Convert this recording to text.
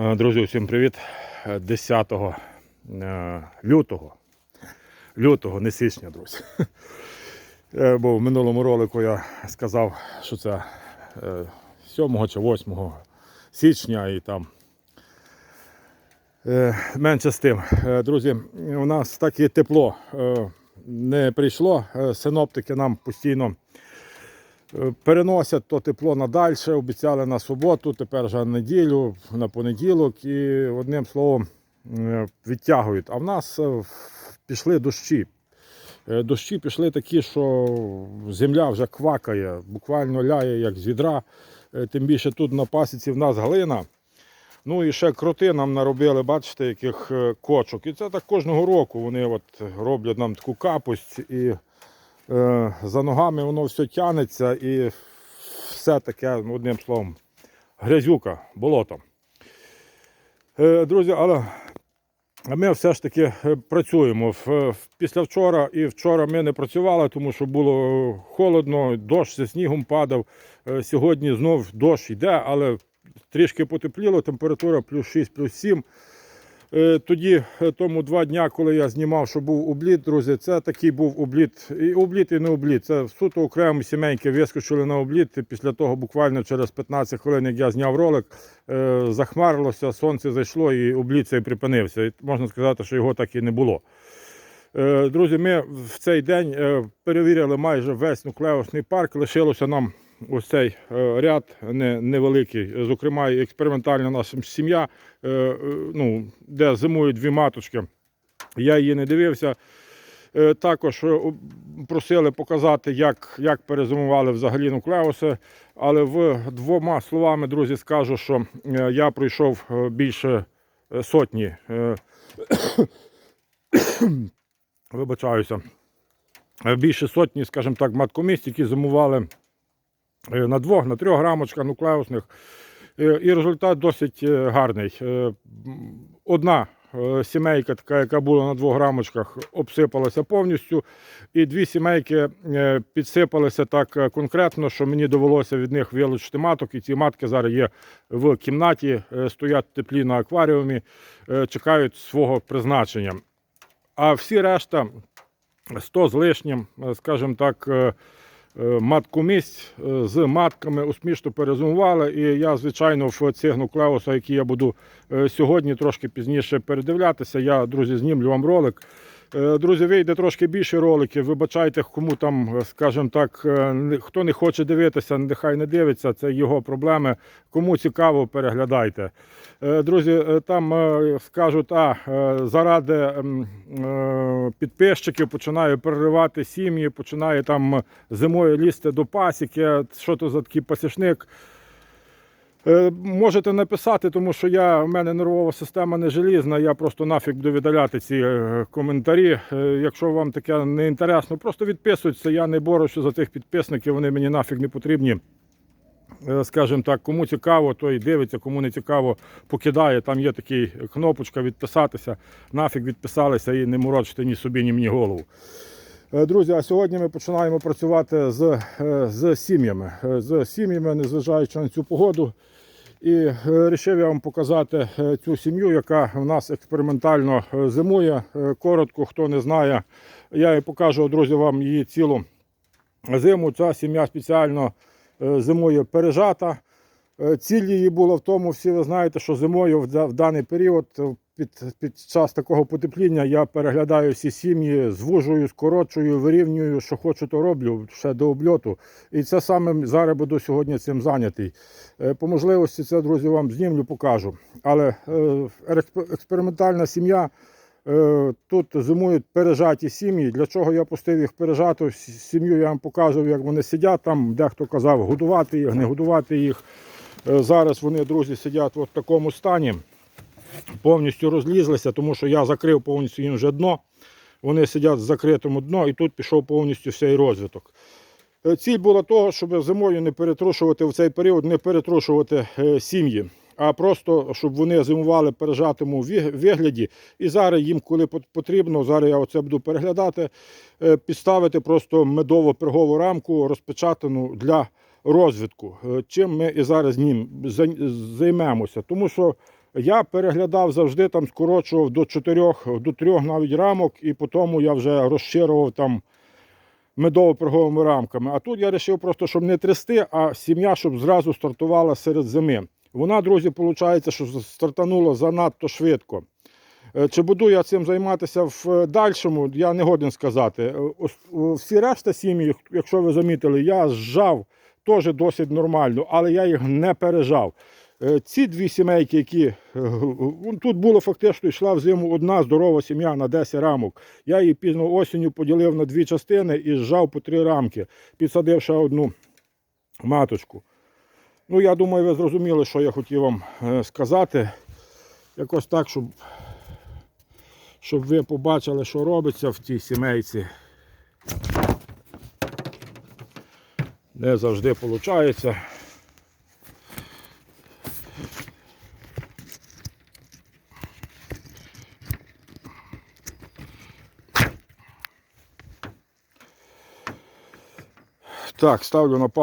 Е, Друзі, всім привіт. Е, 10 е, лютого. Лютого, не січня, друзі. Е, Бо в минулому ролику я сказав, що це е, 7 чи 8 січня і там е, менше з тим. Е, Друзі, у нас таке тепло е, не прийшло. Е, Синоптики нам постійно Е, Переносять то тепло надальше, обіцяли на суботу, тепер вже на неділю, на понеділок і одним словом е, відтягують. А в нас е, пішли дощі. Е, Дощі пішли такі, що земля вже квакає, буквально ляє як з відра. Е, Тим більше тут на пасіці в нас глина. Ну і ще кроти нам наробили, бачите, яких е, кочок. І це так кожного року вони от роблять нам таку капусть і е, за ногами воно все тянеться і все таке, ну, одним словом, грязюка, болото. Е, друзі, але ми все ж таки е, працюємо. Після вчора і вчора ми не працювали, тому що було холодно, дощ зі снігом падав. Е, Сьогодні знов дощ йде, але трішки потепліло, температура плюс 6, плюс 7. Е, Тоді, е, тому два дня, коли я знімав, що був обліт, друзі, це такий був обліт. І обліт, і не обліт. Це суто окремі сімейки вискочили на обліт. І після того, буквально через 15 хвилин, як я зняв ролик, е, захмарилося, сонце зайшло і обліт цей припинився. І можна сказати, що його так і не було. Друзі, ми в цей день перевірили майже весь нуклеусний парк. Лишилося нам ось цей е, ряд не- невеликий, зокрема, експериментальна наша сім'я, е, е, ну, де зимують дві маточки. Я її не дивився. Також просили показати, як, як перезимували взагалі нуклеуси. Але в двома словами, друзі, скажу, що я пройшов більше сотні. Вибачаюся. Більше сотні, скажімо так, маткомісць, які зимували на двох, на трьох грамочках нуклеусних. Е, І результат досить е, гарний. Е, Одна е, сімейка, така, яка була на двох грамочках, обсипалася повністю. І дві сімейки е, підсипалися так е, конкретно, що мені довелося від них вилучити маток. І ці матки зараз є в кімнаті, е, стоять теплі на акваріумі, е, чекають свого призначення. А всі решта 100 з лишнім, е, скажімо так, е, е, маткомість е, з матками успішно перезумували. І я, звичайно, в цих нуклеусах, які я буду е, сьогодні трошки пізніше передивлятися, я, друзі, знімлю вам ролик. Е, Друзі, вийде трошки більше роликів. Вибачайте, кому там, е, скажімо так, е, хто не хоче дивитися, нехай не дивиться, це його проблеми. Кому цікаво, переглядайте. Друзі, там скажуть, а заради підписчиків починаю переривати сім'ї, починаю там зимою лізти до пасіки. Що то за такий пасічник? Е, Можете написати, тому що я, в мене нервова система не желізна, я просто нафіг буду видаляти ці е, коментарі. Е, Якщо вам таке не інтересно, просто відписуйтеся, я не борюся за тих підписників, вони мені нафіг не потрібні. Скажімо так, кому цікаво, той дивиться, кому не цікаво, покидає. Там є така кнопочка відписатися. Нафіг відписалися і не морочите ні собі, ні мені голову. Е, Друзі, а сьогодні ми починаємо працювати з, е, з сім'ями. Е, З сім'ями, незважаючи на цю погоду. І вирішив я вам показати цю сім'ю, яка в нас експериментально зимує. Коротко, хто не знає, я і покажу, друзі, вам її цілу зиму. Ця сім'я спеціально зимою пережата. Ціль її була в тому, всі ви знаєте, що зимою в даний період під, під час такого потепління я переглядаю всі сім'ї, звужую, скорочую, вирівнюю, що хочу, то роблю ще до обльоту. І це саме зараз буду сьогодні цим зайнятий. Е, По можливості це, друзі, вам знімлю, покажу. Але е, експериментальна сім'я. Е, Тут зимують пережаті сім'ї. Для чого я пустив їх пережату сім'ю, я вам покажу, як вони сидять там. Дехто казав годувати їх, не годувати їх. Зараз вони, друзі, сидять в такому стані, повністю розлізлися, тому що я закрив повністю їм вже дно. Вони сидять в закритому дно, і тут пішов повністю цей розвиток. Е, Ціль була того, щоб зимою не перетрушувати в цей період, не перетрушувати е, сім'ї, а просто щоб вони зимували в пережатому вигляді. І зараз їм, коли потрібно, зараз я оце буду переглядати, е, підставити просто медово пергову рамку, розпечатану для розвитку. Чим ми і зараз ним займемося. Тому що Я переглядав завжди там, скорочував до 4, до 3 навіть рамок, і потім я вже розширював там медово-перговими рамками. А тут я вирішив просто, щоб не трясти, а сім'я, щоб зразу стартувала серед зими. Вона, друзі, виходить, що стартанула занадто швидко. Е, Чи буду я цим займатися в дальшому, я не годен сказати. Е, Всі решта сім'ї, якщо ви замітили, я зжав теж досить нормально, але я їх не пережав. Е, Ці дві сімейки, які е, тут було фактично йшла в зиму одна здорова сім'я на 10 рамок. Я її пізно осінню поділив на дві частини і зжав по три рамки, підсадив ще одну маточку. Ну, я думаю, ви зрозуміли, що я хотів вам е, сказати. Якось так, щоб, щоб ви побачили, що робиться в тій сімейці. Не завжди виходить. Так, ставлю на паузу.